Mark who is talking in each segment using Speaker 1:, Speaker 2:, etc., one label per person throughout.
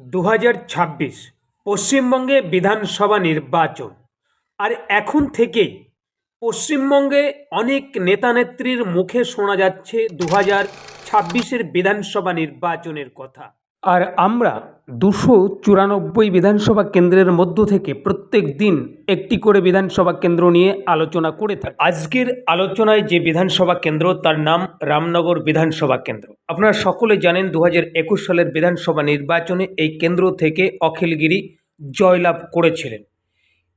Speaker 1: দু পশ্চিমবঙ্গে বিধানসভা নির্বাচন। আর এখন থেকেই পশ্চিমবঙ্গে অনেক নেতানেত্রীর মুখে শোনা যাচ্ছে দু হাজার বিধানসভা নির্বাচনের কথা। আর আমরা দুশো চুরানব্বই বিধানসভা কেন্দ্রের মধ্য থেকে প্রত্যেক দিন একটি করে বিধানসভা কেন্দ্র নিয়ে আলোচনা করে থাকি। আজকের আলোচনায় যে বিধানসভা কেন্দ্র, তার নাম রামনগর বিধানসভা কেন্দ্র। আপনারা সকলে জানেন দু একুশ সালের বিধানসভা নির্বাচনে এই কেন্দ্র থেকে অখিলগিরি জয়লাভ করেছিলেন।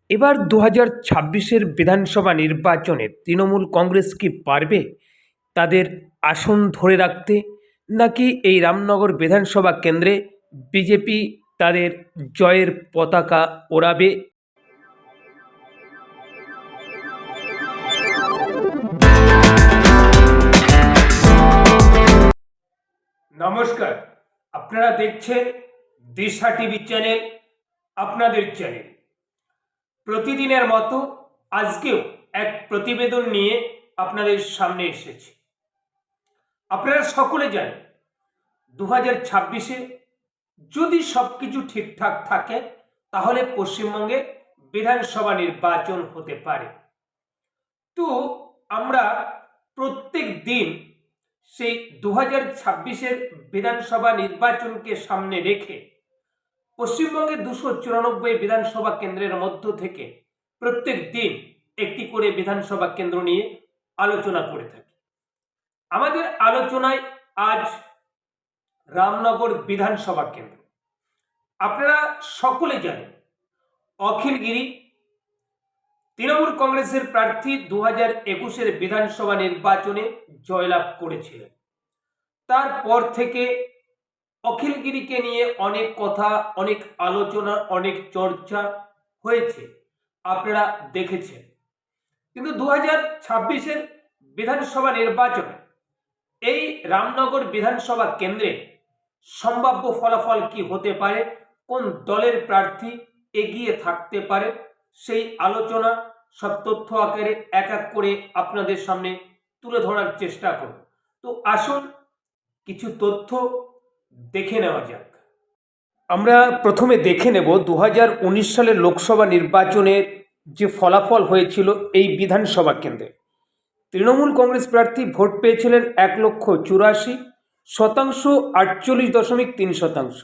Speaker 1: এবার দু হাজার ছাব্বিশের বিধানসভা নির্বাচনে তৃণমূল কংগ্রেস কি পারবে? তাদের আসন ধরে রাখতে নাকি এই রামনগর বিধানসভা কেন্দ্রে বিজেপি তাদের জয়ের পতাকা ওড়াবে? নমস্কার। আপনারা দেখছেন দিশা টিভি চ্যানেল, আপনাদের চ্যানেল। প্রতিদিনের মতো আজকেও এক প্রতিবেদন নিয়ে আপনাদের সামনে এসেছি। আপনারা সকলে জানেন দু হাজার ছাব্বিশে যদি সব কিছু ঠিকঠাক থাকে, তাহলে পশ্চিমবঙ্গে বিধানসভা নির্বাচন হতে পারে। তো আমরা প্রত্যেক দিন সেই দু হাজার ছাব্বিশের বিধানসভা নির্বাচনকে সামনে রেখে পশ্চিমবঙ্গে দুশো চুরানব্বই বিধানসভা কেন্দ্রের মধ্য থেকে প্রত্যেক দিন একটি করে বিধানসভা কেন্দ্র নিয়ে আলোচনা করে থাকি। আমাদের আলোচনায় আজ রামনগর বিধানসভা কেন্দ্র। আপনারা সকলে জানেন অখিলগিরি তৃণমূল কংগ্রেসের প্রার্থী দু হাজার একুশের বিধানসভা নির্বাচনে জয়লাভ করেছিলেন। তারপর থেকে অখিলগিরিকে নিয়ে অনেক কথা, অনেক আলোচনা, অনেক চর্চা হয়েছে। আপনারা দেখেছেন। কিন্তু দু হাজার ছাব্বিশের বিধানসভা নির্বাচনে এই রামনগর বিধানসভা কেন্দ্রে সম্ভাব্য ফলাফল কি হতে পারে? কোন দলের প্রার্থী এগিয়ে থাকতে পারে? সেই আলোচনা, সব তথ্য আকারে এক এক করে আপনাদের সামনে তুলে ধরার চেষ্টা করব। তো আসুন কিছু তথ্য দেখে নেওয়া যাক। আমরা প্রথমে দেখে নেব দু হাজার উনিশ সালের লোকসভা নির্বাচনের যে ফলাফল হয়েছিল এই বিধানসভা কেন্দ্রে। তৃণমূল কংগ্রেস প্রার্থী ভোট পেয়েছিলেন এক লক্ষ চুরাশি শতাংশ আটচল্লিশ দশমিক তিন শতাংশ।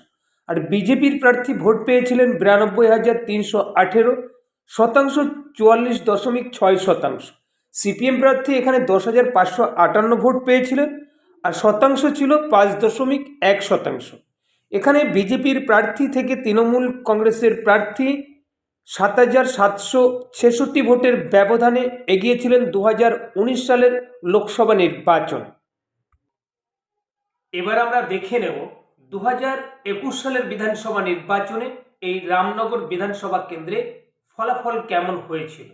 Speaker 1: আর বিজেপির প্রার্থী ভোট পেয়েছিলেন বিরানব্বই হাজার তিনশো আঠেরো শতাংশ চুয়াল্লিশ দশমিক ছয় শতাংশ। সিপিএম প্রার্থী এখানে দশ হাজার পাঁচশো আটান্ন ভোট পেয়েছিলেন আর শতাংশ ছিল পাঁচ দশমিক এক শতাংশ। এখানে বিজেপির প্রার্থী থেকে তৃণমূল কংগ্রেসের প্রার্থী সাত হাজার সাতশো ছেষট্টি ভোটের ব্যবধানে এগিয়েছিলেন দু হাজার উনিশ সালের লোকসভা নির্বাচন। এবার আমরা দেখে নেব দু হাজার একুশ সালের বিধানসভা নির্বাচনে এই রামনগর বিধানসভা কেন্দ্রে ফলাফল কেমন হয়েছিল?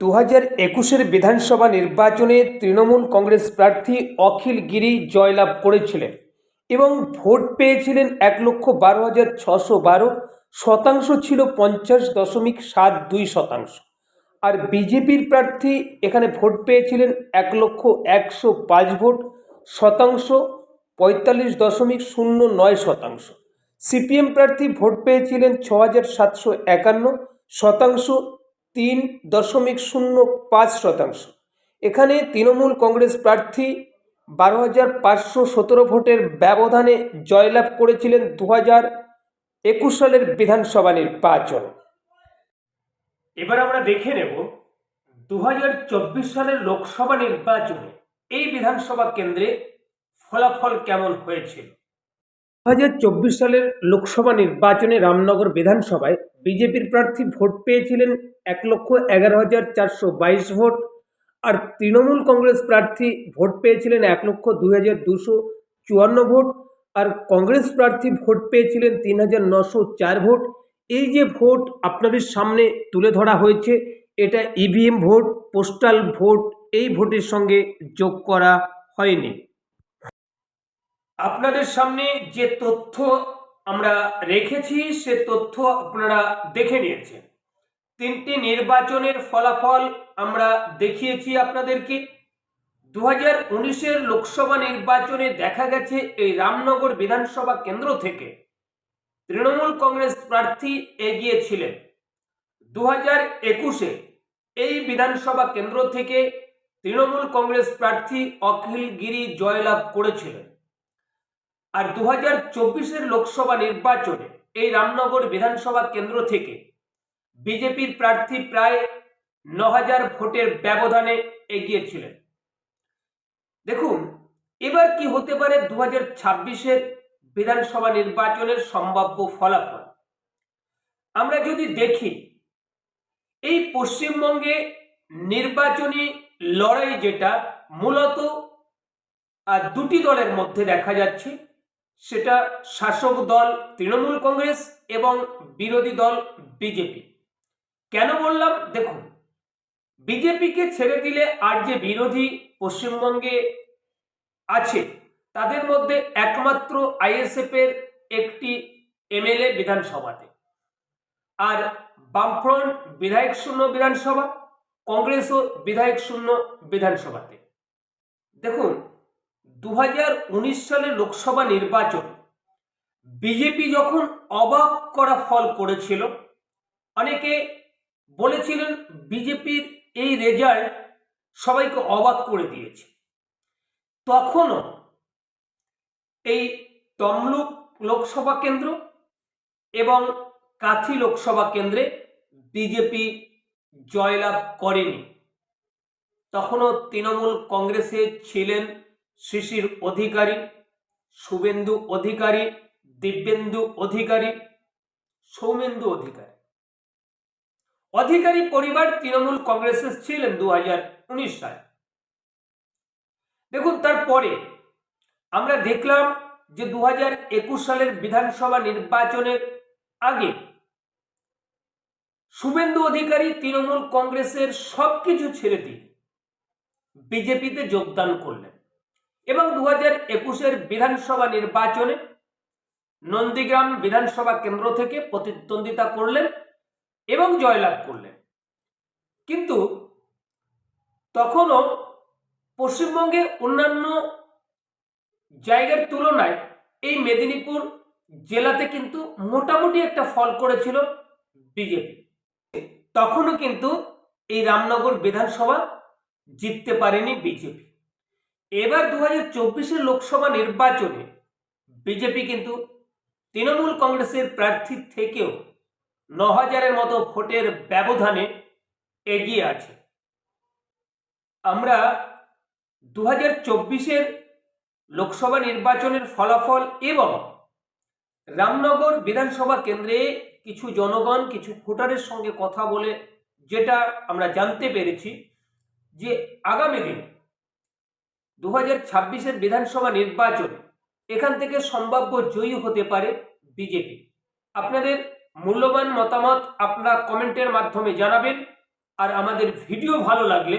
Speaker 1: দু হাজার একুশের বিধানসভা নির্বাচনে তৃণমূল কংগ্রেস প্রার্থী অখিল গিরি জয়লাভ করেছিলেন এবং ভোট পেয়েছিলেন এক লক্ষ বারো হাজার ছশো বারো। শতাংশ ছিল পঞ্চাশ দশমিক সাত দুই শতাংশ। আর বিজেপির প্রার্থী এখানে ভোট পেয়েছিলেন এক লক্ষ একশো পাঁচ ভোট, শতাংশ পঁয়তাল্লিশ দশমিক শূন্য নয় শতাংশ। সিপিএম প্রার্থী ভোট পেয়েছিলেন ছ হাজার সাতশো একান্ন, শতাংশ তিন দশমিক শূন্য পাঁচ শতাংশ। এখানে তৃণমূল কংগ্রেস প্রার্থী বারো হাজার পাঁচশো সতেরো ভোটের ব্যবধানে জয়লাভ করেছিলেন দু হাজার একুশ সালের বিধানসভা নির্বাচন। এবার আমরা দেখে নেব দু হাজার চব্বিশ সালের লোকসভা নির্বাচনে এই বিধানসভা কেন্দ্রে ফলাফল কেমন হয়েছিল? দু হাজার চব্বিশ সালের লোকসভা নির্বাচনে রামনগর বিধানসভায় বিজেপির প্রার্থী ভোট পেয়েছিলেন এক লক্ষ এগারো হাজার চারশো বাইশ ভোট আর তৃণমূল কংগ্রেস প্রার্থী ভোট পেয়েছিলেন এক লক্ষ দুই হাজার দুশো চুয়ান্ন ভোট। আর কংগ্রেস প্রার্থী ভোট পেয়েছিলেন তিন হাজার নশো চার ভোট। এই যে ভোট আপনাদের সামনে তুলে ধরা হয়েছে, এটা ইভিএম ভোট পোস্টাল ভোট, এই ভোটের সঙ্গে যোগ করা হয়নি। আপনাদের সামনে যে তথ্য আমরা রেখেছি, সে তথ্য আপনারা দেখে নিয়েছেন। তিনটি নির্বাচনের ফলাফল আমরা দেখিয়েছি আপনাদেরকে। দু হাজার উনিশের লোকসভা নির্বাচনে দেখা গেছে এই রামনগর বিধানসভা কেন্দ্র থেকে তৃণমূল কংগ্রেস প্রার্থী এগিয়েছিলেন দু হাজার একুশে এই বিধানসভা কেন্দ্র থেকে তৃণমূল কংগ্রেস প্রার্থী অখিল গিরি জয়লাভ করেছিলেন। আর দু হাজার চব্বিশের লোকসভা নির্বাচনে এই রামনগর বিধানসভা কেন্দ্র থেকে বিজেপির প্রার্থী প্রায় ন হাজার ভোটের ব্যবধানে এগিয়েছিলেন দেখুন, এবার কি হতে পারে দু হাজার ছাব্বিশের বিধানসভা নির্বাচনের সম্ভাব্য ফলাফল? আমরা যদি দেখি, এই পশ্চিমবঙ্গে নির্বাচনী লড়াই যেটা মূলত দুটি দলের মধ্যে দেখা যাচ্ছে। সেটা শাসক দল তৃণমূল কংগ্রেস এবং বিরোধী দল বিজেপি। কেন বললাম? দেখুন, বিজেপিকে ছেড়ে দিলে আর যে বিরোধী পশ্চিমবঙ্গে আছে। তাদের মধ্যে একমাত্র আইএসএফ এর একটি এমএলএ বিধানসভাতে। আর বামফ্রন্ট বিধায়ক শূন্য বিধানসভা কংগ্রেসও বিধায়ক শূন্য বিধানসভাতে। দেখুন দু সালের লোকসভা নির্বাচন, বিজেপি যখন অবাক করা ফল করেছিল, অনেকে বলেছিলেন বিজেপির এই রেজাল্ট সবাইকে অবাক করে দিয়েছে। তখনও এই তমলুক লোকসভা কেন্দ্র এবং কাথি লোকসভা কেন্দ্রে বিজেপি জয়লাভ করেনি। তখনও তৃণমূল কংগ্রেসে ছিলেন শিশির অধিকারী, শুভেন্দু অধিকারী, দিব্যেন্দু অধিকারী, সৌমেন্দু অধিকারী। অধিকারী পরিবার তৃণমূল কংগ্রেসে ছিলেন দু হাজার উনিশ সালে দেখুন, তারপরে আমরা দেখলাম যে দু একুশ সালের বিধানসভা নির্বাচনের আগে শুভেন্দু অধিকারী তৃণমূল কংগ্রেসের সবকিছু ছেড়ে দিয়ে বিজেপিতে যোগদান করলেন এবং দু হাজার একুশের বিধানসভা নির্বাচনে নন্দীগ্রাম বিধানসভা কেন্দ্র থেকে প্রতিদ্বন্দ্বিতা করলেন এবং জয়লাভ করলেন। কিন্তু তখনও পশ্চিমবঙ্গে অন্যান্য জায়গার তুলনায় এই মেদিনীপুর জেলাতে কিন্তু মোটামুটি একটা ফল করেছিল বিজেপি। তখনও কিন্তু এই রামনগর বিধানসভা জিততে পারেনি বিজেপি। এবার দু হাজার চব্বিশের লোকসভা নির্বাচনে বিজেপি কিন্তু তৃণমূল কংগ্রেসের প্রার্থী থেকেও ন হাজারের মতো ভোটের ব্যবধানে এগিয়ে আছে। আমরা দু হাজার চব্বিশের লোকসভা নির্বাচনের ফলাফল এবং রামনগর বিধানসভা কেন্দ্রে কিছু জনগণ, কিছু ভোটারের সঙ্গে কথা বলে যেটা আমরা জানতে পেরেছি যে আগামী দিনে দু হাজার ছাব্বিশের বিধানসভা নির্বাচন এখান থেকে সম্ভাব্য জয়ী হতে পারে বিজেপি। আপনাদের মূল্যবান মতামত আপনারা কমেন্টের মাধ্যমে জানাবেন। আর আমাদের ভিডিও ভালো লাগলে